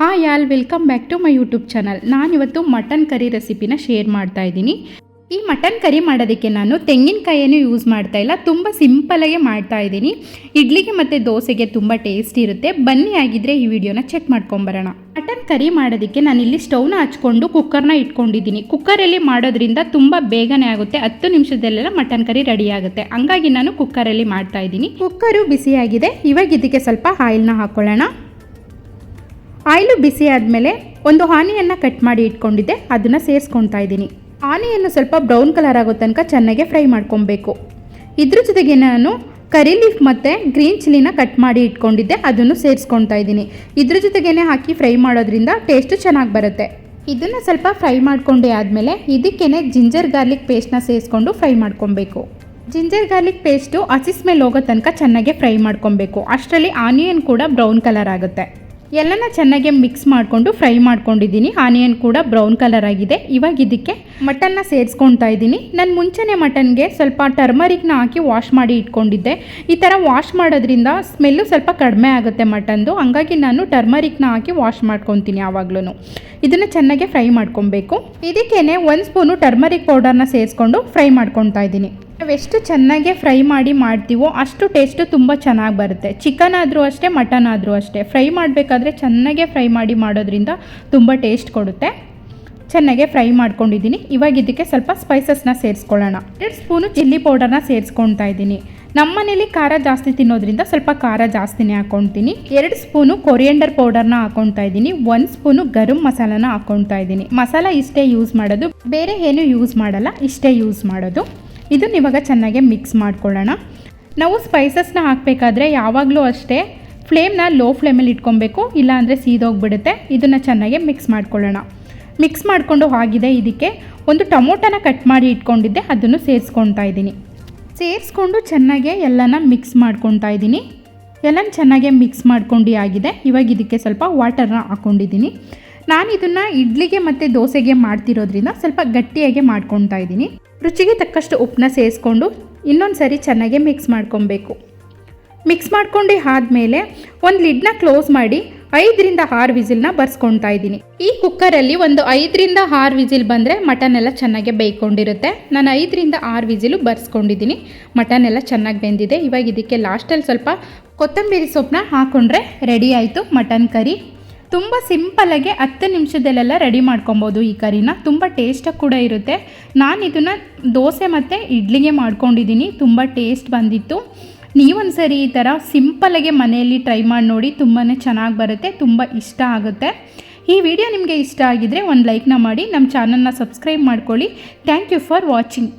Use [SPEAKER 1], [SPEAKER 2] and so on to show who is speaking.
[SPEAKER 1] Hi all welcome back to my YouTube channel ನಾನಿವತ್ತು mutton curry ರೆಸಿಪಿನ share ಮಾಡ್ತಾ ಇದ್ದೀನಿ. ಈ ಮಟನ್ ಕರಿ ಮಾಡೋದಕ್ಕೆ ನಾನು ತೆಂಗಿನಕಾಯಿಯನ್ನು ಯೂಸ್ ಮಾಡ್ತಾ ಇಲ್ಲ. ತುಂಬ ಸಿಂಪಲಾಗೆ ಮಾಡ್ತಾ ಇದ್ದೀನಿ. ಇಡ್ಲಿಗೆ ಮತ್ತು ದೋಸೆಗೆ ತುಂಬ ಟೇಸ್ಟ್ ಇರುತ್ತೆ. ಬನ್ನಿ ಆಗಿದ್ರೆ ಈ ವಿಡಿಯೋನ ಚೆಕ್ ಮಾಡ್ಕೊಂಬರೋಣ. ಮಟನ್ ಕರಿ ಮಾಡೋದಕ್ಕೆ ನಾನು ಇಲ್ಲಿ ಸ್ಟವ್ನ ಹಚ್ಕೊಂಡು ಕುಕ್ಕರ್ನ ಇಟ್ಕೊಂಡಿದ್ದೀನಿ. ಕುಕ್ಕರಲ್ಲಿ ಮಾಡೋದ್ರಿಂದ ತುಂಬ ಬೇಗನೆ ಆಗುತ್ತೆ. ಹತ್ತು ನಿಮಿಷದಲ್ಲೆಲ್ಲ ಮಟನ್ ಕರಿ ರೆಡಿ ಆಗುತ್ತೆ. ಹಂಗಾಗಿ ನಾನು ಕುಕ್ಕರಲ್ಲಿ ಮಾಡ್ತಾ ಇದ್ದೀನಿ. ಕುಕ್ಕರು ಬಿಸಿಯಾಗಿದೆ. ಇವಾಗ ಇದಕ್ಕೆ ಸ್ವಲ್ಪ ಆಯಿಲ್ನ ಹಾಕ್ಕೊಳ್ಳೋಣ ಆಯಿಲು ಬಿಸಿ ಆದಮೇಲೆ ಒಂದು ಆನಿಯನ್ನು ಕಟ್ ಮಾಡಿ ಇಟ್ಕೊಂಡಿದ್ದೆ, ಅದನ್ನು ಸೇರಿಸ್ಕೊತಾ ಇದ್ದೀನಿ. ಆನಿಯನ್ನು ಸ್ವಲ್ಪ ಬ್ರೌನ್ ಕಲರ್ ಆಗೋ ತನಕ ಚೆನ್ನಾಗಿ ಫ್ರೈ ಮಾಡ್ಕೊಬೇಕು. ಇದ್ರ ಜೊತೆಗೆ ನಾನು ಕರಿ ಲೀಫ್ ಮತ್ತು ಗ್ರೀನ್ ಚಿಲ್ಲಿನ ಕಟ್ ಮಾಡಿ ಇಟ್ಕೊಂಡಿದ್ದೆ, ಅದನ್ನು ಸೇರಿಸ್ಕೊಳ್ತಾ ಇದ್ದೀನಿ. ಇದ್ರ ಜೊತೆಗೇ ಹಾಕಿ ಫ್ರೈ ಮಾಡೋದ್ರಿಂದ ಟೇಸ್ಟು ಚೆನ್ನಾಗಿ ಬರುತ್ತೆ. ಇದನ್ನು ಸ್ವಲ್ಪ ಫ್ರೈ ಮಾಡ್ಕೊಂಡೆ ಆದಮೇಲೆ ಇದಕ್ಕೇ ಜಿಂಜರ್ ಗಾರ್ಲಿಕ್ ಪೇಸ್ಟ್ನ ಸೇರಿಸ್ಕೊಂಡು ಫ್ರೈ ಮಾಡ್ಕೊಬೇಕು. ಜಿಂಜರ್ ಗಾರ್ಲಿಕ್ ಪೇಸ್ಟು ಹಸಿಸ್ ಮೇಲೆ ಹೋಗೋ ತನಕ ಚೆನ್ನಾಗೆ ಫ್ರೈ ಮಾಡ್ಕೊಬೇಕು. ಅಷ್ಟರಲ್ಲಿ ಆನಿಯನ್ ಕೂಡ ಬ್ರೌನ್ ಕಲರ್ ಆಗುತ್ತೆ. ಎಲ್ಲನ ಚೆನ್ನಾಗಿ ಮಿಕ್ಸ್ ಮಾಡಿಕೊಂಡು ಫ್ರೈ ಮಾಡ್ಕೊಂಡಿದ್ದೀನಿ. ಆನಿಯನ್ ಕೂಡ ಬ್ರೌನ್ ಕಲರ್ ಆಗಿದೆ. ಇವಾಗ ಇದಕ್ಕೆ ಮಟನ್ನ ಸೇರಿಸ್ಕೊಳ್ತಾ ಇದ್ದೀನಿ. ನಾನು ಮುಂಚೆನೇ ಮಟನ್ಗೆ ಸ್ವಲ್ಪ ಟರ್ಮರಿಕ್ನ ಹಾಕಿ ವಾಶ್ ಮಾಡಿ ಇಟ್ಕೊಂಡಿದ್ದೆ. ಈ ಥರ ವಾಶ್ ಮಾಡೋದ್ರಿಂದ ಸ್ಮೆಲ್ಲು ಸ್ವಲ್ಪ ಕಡಿಮೆ ಆಗುತ್ತೆ ಮಟನ್ದು. ಹಂಗಾಗಿ ನಾನು ಟರ್ಮರಿಕ್ನ ಹಾಕಿ ವಾಶ್ ಮಾಡ್ಕೊತೀನಿ ಯಾವಾಗ್ಲೂ ಇದನ್ನು ಚೆನ್ನಾಗಿ ಫ್ರೈ ಮಾಡ್ಕೊಬೇಕು. ಇದಕ್ಕೇನೆ ಒಂದು ಸ್ಪೂನು ಟರ್ಮರಿಕ್ ಪೌಡರ್ನ ಸೇರಿಸ್ಕೊಂಡು ಫ್ರೈ ಮಾಡ್ಕೊತಾ ಇದ್ದೀನಿ. ನಾವೆಷ್ಟು ಚೆನ್ನಾಗಿ ಫ್ರೈ ಮಾಡಿ ಮಾಡ್ತೀವೋ ಅಷ್ಟು ಟೇಸ್ಟು ತುಂಬ ಚೆನ್ನಾಗಿ ಬರುತ್ತೆ. ಚಿಕನ್ ಆದರೂ ಅಷ್ಟೇ ಮಟನ್ ಆದರೂ ಅಷ್ಟೇ. ಫ್ರೈ ಮಾಡಬೇಕಾದ್ರೆ ಚೆನ್ನಾಗೆ ಫ್ರೈ ಮಾಡಿ ಮಾಡೋದ್ರಿಂದ ತುಂಬ ಟೇಸ್ಟ್ ಕೊಡುತ್ತೆ. ಚೆನ್ನಾಗೆ ಫ್ರೈ ಮಾಡ್ಕೊಂಡಿದ್ದೀನಿ. ಇವಾಗ ಇದಕ್ಕೆ ಸ್ವಲ್ಪ ಸ್ಪೈಸಸ್ನ ಸೇರಿಸ್ಕೊಳ್ಳೋಣ. ಎರಡು ಸ್ಪೂನು ಚಿಲ್ಲಿ ಪೌಡರ್ನ ಸೇರಿಸ್ಕೊಳ್ತಾ ಇದ್ದೀನಿ. ನಮ್ಮ ಮನೇಲಿ ಖಾರ ಜಾಸ್ತಿ ತಿನ್ನೋದ್ರಿಂದ ಸ್ವಲ್ಪ ಖಾರ ಜಾಸ್ತಿನೇ ಹಾಕ್ಕೊತೀನಿ ಎರಡು ಸ್ಪೂನು ಕೊರಿಯಂಡರ್ ಪೌಡರ್ನ ಹಾಕ್ಕೊತಾ ಇದ್ದೀನಿ. ಒಂದು ಸ್ಪೂನು ಗರಂ ಮಸಾಲನ ಹಾಕ್ಕೊತಾ ಇದ್ದೀನಿ. ಮಸಾಲ ಇಷ್ಟೇ ಯೂಸ್ ಮಾಡೋದು, ಬೇರೆ ಏನು ಯೂಸ್ ಮಾಡಲ್ಲ, ಇಷ್ಟೇ ಯೂಸ್ ಮಾಡೋದು. ಇದನ್ನ ಇವಾಗ ಚೆನ್ನಾಗಿ ಮಿಕ್ಸ್ ಮಾಡ್ಕೊಳ್ಳೋಣ. ನಾವು ಸ್ಪೈಸಸ್ನ ಹಾಕಬೇಕಾದ್ರೆ ಯಾವಾಗಲೂ ಅಷ್ಟೇ ಫ್ಲೇಮ್ನ ಲೋ ಫ್ಲೇಮಲ್ಲಿ ಇಟ್ಕೊಬೇಕು ಇಲ್ಲಾಂದರೆ ಸೀದೋಗ್ಬಿಡುತ್ತೆ ಇದನ್ನು ಚೆನ್ನಾಗಿ ಮಿಕ್ಸ್ ಮಾಡ್ಕೊಳ್ಳೋಣ. ಮಿಕ್ಸ್ ಮಾಡಿಕೊಂಡು ಆಗಿದೆ ಇದಕ್ಕೆ ಒಂದು ಟೊಮೊಟೊನ ಕಟ್ ಮಾಡಿ ಇಟ್ಕೊಂಡಿದ್ದೆ, ಅದನ್ನು ಸೇರಿಸ್ಕೊತಾ ಇದ್ದೀನಿ. ಸೇರಿಸ್ಕೊಂಡು ಚೆನ್ನಾಗೆ ಎಲ್ಲನ ಮಿಕ್ಸ್ ಮಾಡ್ಕೊತಾ ಇದ್ದೀನಿ. ಎಲ್ಲ ಚೆನ್ನಾಗೆ ಮಿಕ್ಸ್ ಮಾಡ್ಕೊಂಡು ಆಗಿದೆ. ಇವಾಗ ಇದಕ್ಕೆ ಸ್ವಲ್ಪ ವಾಟರ್ನ ಹಾಕ್ಕೊಂಡಿದ್ದೀನಿ ನಾನು ಇದನ್ನು ಇಡ್ಲಿಗೆ ಮತ್ತು ದೋಸೆಗೆ ಮಾಡ್ತಿರೋದ್ರಿಂದ ಸ್ವಲ್ಪ ಗಟ್ಟಿಯಾಗಿ ಮಾಡ್ಕೊತಾ ಇದ್ದೀನಿ. ರುಚಿಗೆ ತಕ್ಕಷ್ಟು ಉಪ್ಪನ್ನ ಸೇರಿಸ್ಕೊಂಡು ಇನ್ನೊಂದು ಸರಿ ಚೆನ್ನಾಗಿ ಮಿಕ್ಸ್ ಮಾಡ್ಕೊಬೇಕು ಮಿಕ್ಸ್ ಮಾಡ್ಕೊಂಡು ಆದಮೇಲೆ ಒಂದು ಲಿಡ್ನ ಕ್ಲೋಸ್ ಮಾಡಿ ಐದರಿಂದ ಆರು ವಿಸಿಲ್ನ ಬರ್ಸ್ಕೊತಾ ಇದ್ದೀನಿ. ಈ ಕುಕ್ಕರಲ್ಲಿ ಒಂದು ಐದರಿಂದ ಆರು ವಿಸಿಲ್ ಬಂದರೆ ಮಟನ್ ಎಲ್ಲ ಚೆನ್ನಾಗಿ ಬೇಯ್ಕೊಂಡಿರುತ್ತೆ. ನಾನು ಐದರಿಂದ ಆರು ವಿಸಿಲು ಬರ್ಸ್ಕೊಂಡಿದ್ದೀನಿ. ಮಟನ್ ಎಲ್ಲ ಚೆನ್ನಾಗಿ ಬೆಂದಿದೆ. ಇವಾಗ ಇದಕ್ಕೆ ಲಾಸ್ಟಲ್ಲಿ ಸ್ವಲ್ಪ ಕೊತ್ತಂಬರಿ ಸೊಪ್ಪನ್ನ ಹಾಕ್ಕೊಂಡ್ರೆ ರೆಡಿ ಆಯಿತು. ಮಟನ್ ಕರಿ ತುಂಬ ಸಿಂಪಲಾಗಿ ಹತ್ತು ನಿಮಿಷದಲ್ಲೆಲ್ಲ ರೆಡಿ ಮಾಡ್ಕೊಬೋದು ಈ ಕರಿನ. ತುಂಬ ಟೇಸ್ಟಾಗಿ ಕೂಡ ಇರುತ್ತೆ. ನಾನು ಇದನ್ನು ದೋಸೆ ಮತ್ತು ಇಡ್ಲಿಗೆ ಮಾಡ್ಕೊಂಡಿದ್ದೀನಿ ತುಂಬ ಟೇಸ್ಟ್ ಬಂದಿತ್ತು. ನೀವೊಂದ್ಸರಿ ಈ ಥರ ಸಿಂಪಲಾಗೆ ಮನೆಯಲ್ಲಿ ಟ್ರೈ ಮಾಡಿ ನೋಡಿ ತುಂಬಾ ಚೆನ್ನಾಗಿ ಬರುತ್ತೆ, ತುಂಬ ಇಷ್ಟ ಆಗುತ್ತೆ. ಈ ವಿಡಿಯೋ ನಿಮಗೆ ಇಷ್ಟ ಆಗಿದರೆ ಒಂದು ಲೈಕ್ನ ಮಾಡಿ ನಮ್ಮ ಚಾನಲ್ನ ಸಬ್ಸ್ಕ್ರೈಬ್ ಮಾಡ್ಕೊಳ್ಳಿ. Thank you for watching